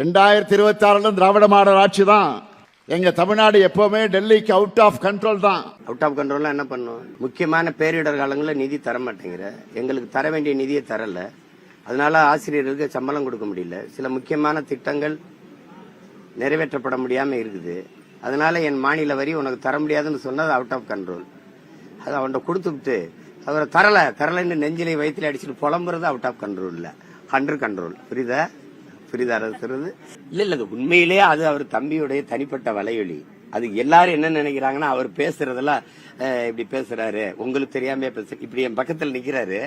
ரெண்டாயிரத்தி இருபத்தி ஆறுல திராவிட மாடல் ஆட்சி தான். எங்க தமிழ்நாடு எப்பவுமே டெல்லிக்கு அவுட் ஆஃப் கண்ட்ரோல் தான். அவுட் ஆஃப் கண்ட்ரோல் என்ன பண்ணும்? முக்கியமான பேரிடர் காலங்களில் நிதி தர மாட்டேங்கிற. எங்களுக்கு தர வேண்டிய நிதியை தரல. அதனால ஆசிரியர்களுக்கு சம்பளம் கொடுக்க முடியல. சில முக்கியமான திட்டங்கள் நிறைவேற்றப்பட முடியாம இருக்குது. அதனால என் மாநில வரி உனக்கு தர முடியாதுன்னு சொன்னது அவுட் ஆஃப் கண்ட்ரோல் அது அவன்கிட்ட கொடுத்துட்டு அவரை தரல தரலைன்னு நெஞ்சிலை வயிற்றுல அடிச்சுட்டு புலம்புறது அவுட் ஆஃப் கண்ட்ரோல் இல்லை அண்டர் கண்ட்ரோல் புரியுதா? புரியுதா சொல்றது இல்ல இல்ல அது உண்மையிலேயே அது அவர் தம்பியுடைய தனிப்பட்ட வலையொலி. அது எல்லாரும் என்ன நினைக்கிறாங்கன்னா அவர் பேசுறதெல்லாம் இப்படி பேசுறாரு. உங்களுக்கு தெரியாம பேச இப்படி என் பக்கத்துல நிக்கிறாரு.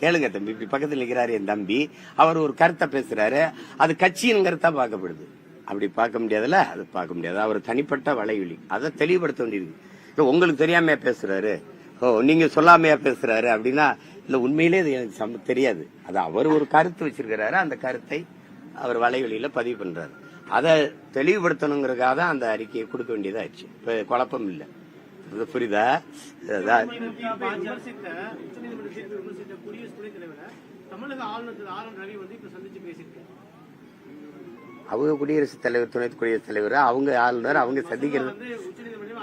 கேளுங்க தம்பி இப்படி பக்கத்துல நிக்கிறாரு என் தம்பி. அவர் ஒரு கருத்தை பேசுறாரு. அது கட்சியின் கருத்தா பார்க்கப்படுது. அப்படி பார்க்க முடியாதுல்ல? அது பார்க்க முடியாது. அவர் தனிப்பட்ட வலையொலி. அதை தெளிவுபடுத்த வேண்டியது உங்களுக்கு தெரியாமையா பேசுறாரு. ஓ நீங்க சொல்லாமையா பேசுறாரு அப்படின்னா இல்ல உண்மையிலே இது எனக்கு சம்ம- தெரியாது. அது அவர் ஒரு கருத்து வச்சிருக்கிறாரு அந்த கருத்தை அவர் வலைவெளியில பதிவு பண்றாரு. அதை தெளிவுபடுத்தணுங்கிறதுக்காக தான் அந்த அறிக்கையை கொடுக்க வேண்டியதாச்சு இப்ப குழப்பம் இல்லை. அது புரியுதா? அவங்க குடியரசுத் தலைவர் துணை குடியரசுத் தலைவர் அவங்க ஆளுநர் அவங்க சந்திக்கிறது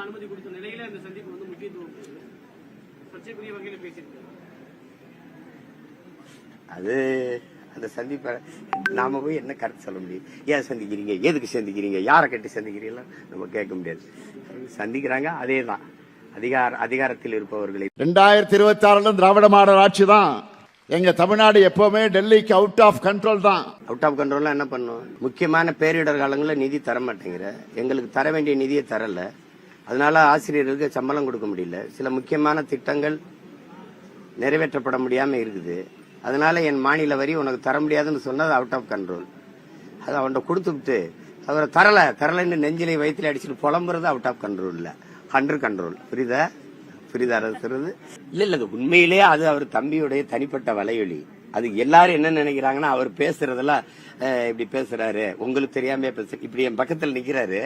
அனுமதி கொடுத்த நிலையில அந்த சந்திப்பு வந்து முக்கியத்துவம் அது அந்த சந்திப்பை நாம போய் என்ன கருத்து சொல்ல முடியும்? ஏன் சந்திக்கிறீங்க? எதுக்கு சந்திக்கிறீங்க? யாரை கட்டி சந்திக்கிறீங்களா? நம்ம கேட்க முடியாது. சந்திக்கிறாங்க அதே தான் அதிகார அதிகாரத்தில் இருப்பவர்களை. ரெண்டாயிரத்தி இருபத்தி ஆறுல திராவிட மாடல் ஆட்சி தான். எங்க தமிழ்நாடு எப்பவுமே டெல்லிக்கு அவுட் ஆஃப் கண்ட்ரோல் தான். அவுட் ஆஃப் கண்ட்ரோல்ல என்ன பண்ணும் முக்கியமான பேரிடர் காலங்களில் நிதி தர மாட்டேங்கிற எங்களுக்கு தர வேண்டிய நிதியை தரல. அதனால ஆசிரியர்களுக்கு சம்பளம் கொடுக்க முடியல. சில முக்கியமான திட்டங்கள் நிறைவேற்றப்பட முடியாம இருக்குது. அதனால என் மாநில வரி உனக்கு தர முடியாதுன்னு சொன்னது அவுட் ஆஃப் கண்ட்ரோல் அது அவன்கிட்ட கொடுத்துட்டு அவரை தரலை தரலைன்னு நெஞ்சிலை வயிற்றில் அடிச்சுட்டு புலம்புறது அவுட் ஆஃப் கண்ட்ரோல் இல்லை. அண்டர் கண்ட்ரோல் புரியுதா? புரியுதா அரசுறது இல்லை இல்லை அது உண்மையிலேயே அது அவர் தம்பியுடைய தனிப்பட்ட வலையொலி. அது எல்லாரும் என்ன நினைக்கிறாங்கன்னா அவர் பேசுறதெல்லாம் இப்படி பேசுறாரு. உங்களுக்கு தெரியாம பேச இப்படி என் பக்கத்தில் நிக்கிறாரு.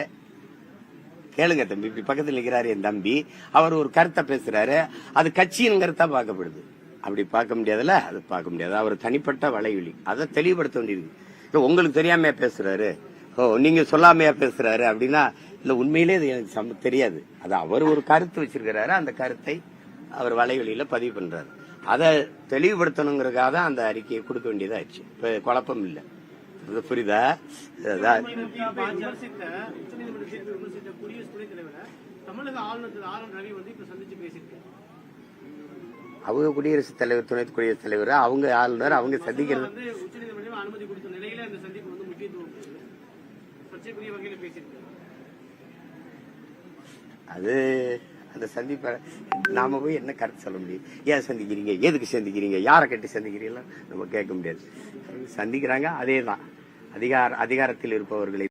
கேளுங்க தம்பி இப்படி பக்கத்தில் நிக்கிறாரு என் தம்பி. அவர் ஒரு கருத்தை பேசுறாரு. அது கட்சியின் கருத்தா பார்க்கப்படுது. அப்படி பார்க்க முடியாதுல்ல? அது பார்க்க முடியாது. அவர் தனிப்பட்ட வலையொலி அதை தெளிவுபடுத்த வேண்டியது. உங்களுக்கு தெரியாமையா பேசுறாரு? ஓ நீங்க சொல்லாமையா பேசுறாரு அப்படின்னா இல்ல உண்மையிலே இது எனக்கு சம்ம- தெரியாது. அது அவர் ஒரு கருத்து வச்சிருக்கிறாரு. அந்த கருத்தை அவர் வலைவெளியில பதிவு பண்றாரு. அதை தெளிவுபடுத்தணுங்கிறதுக்காக தான் அந்த அறிக்கையை கொடுக்க வேண்டியதாச்சு இப்ப குழப்பம் இல்லை. இது புரியுதா? விமர்சித்த தமிழக ஆளுநர் ஆர் என் ரவி வந்து இப்ப சந்திச்சு அவங்க குடியரசுத் தலைவர் துணை குடியரசுத் தலைவர்? அவங்க ஆளுநர் அவங்க சந்திக்கிறது. அது அந்த சந்திப்பை நாம போய் என்ன கருத்து சொல்ல முடியும்? ஏன் சந்திக்கிறீங்க? எதுக்கு சந்திக்கிறீங்க? யாரை கட்டி சந்திக்கிறீங்களா? நம்ம கேட்க முடியாது. சந்திக்கிறாங்க அதே தான் அதிகார அதிகாரத்தில் இருப்பவர்களை